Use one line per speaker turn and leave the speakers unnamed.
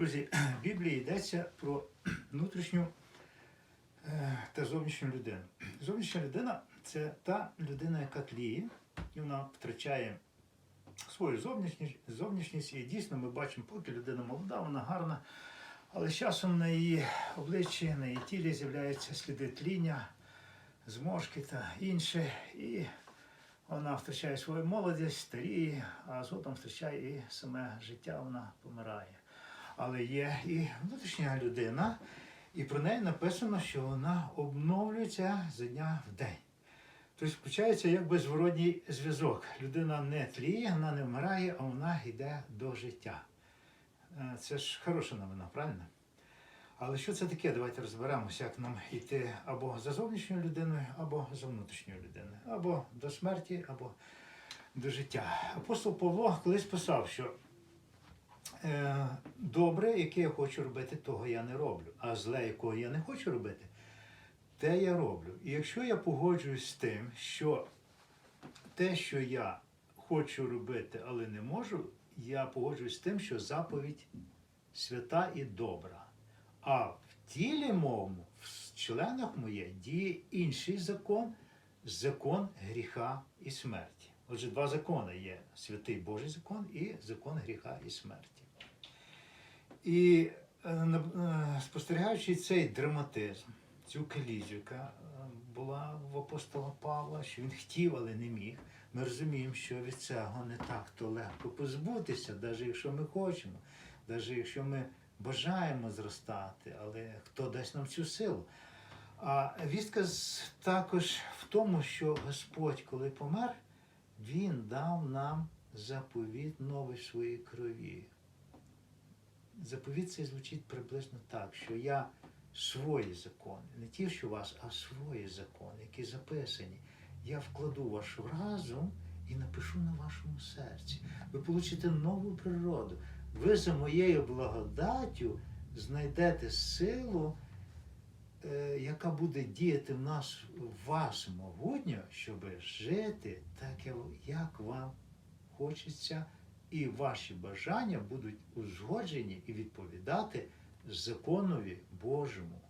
Друзі, в Біблії йдеться про внутрішню е, та зовнішню людину. Зовнішня людина це та людина, яка тліє, і вона втрачає свою зовнішність, зовнішність. І дійсно ми бачимо, поки людина молода, вона гарна, але з часом на її обличчі, на її тілі з'являються сліди тління, зморшки та інше. І вона втрачає свою молодість, старіє, а згодом втрачає і саме життя, вона помирає. Але є і внутрішня людина, і про неї написано, що вона обновлюється з дня в день. Тобто включається якби зворотній зв'язок. Людина не тліє, вона не вмирає, а вона йде до життя. Е, Це ж хороша новина, правильно? Але що це таке? Давайте розберемося, як нам йти або за зовнішньою людиною, або за внутрішньою людиною, або до смерті, або до життя. Апостол Павло колись писав, що добре, яке я хочу робити, того я не роблю, а зле, якого я не хочу робити, те я роблю. І якщо я погоджуюсь з тим, що те, що я хочу робити, але не можу, я погоджуюсь з тим, що заповідь свята і добра. А в тілі моєму, в членах моє, діє інший закон, закон гріха і смерті. Отже, два закони є: святий Божий закон і закон гріха і смерті. І е, е, спостерігаючи цей драматизм, цю колізію, яка е, була в апостола Павла, що він хотів, але не міг, ми розуміємо, що від цього не так то легко позбутися, навіть якщо ми хочемо, навіть якщо ми бажаємо зростати, але хто дасть нам цю силу? А вістка також в тому, що Господь, коли помер, Він дав нам заповіт новий своїй крові. Заповіт цей звучить приблизно так, що я свої закони, не ті, що у вас, а свої закони, які записані, я вкладу ваш разум і напишу на вашому серці. Ви получите нову природу. Ви за моєю благодаттю знайдете силу, е, яка буде діяти в нас в вас могутньо, щоб жити так, як вам хочеться, і ваші бажання будуть узгоджені і відповідати законові Божому.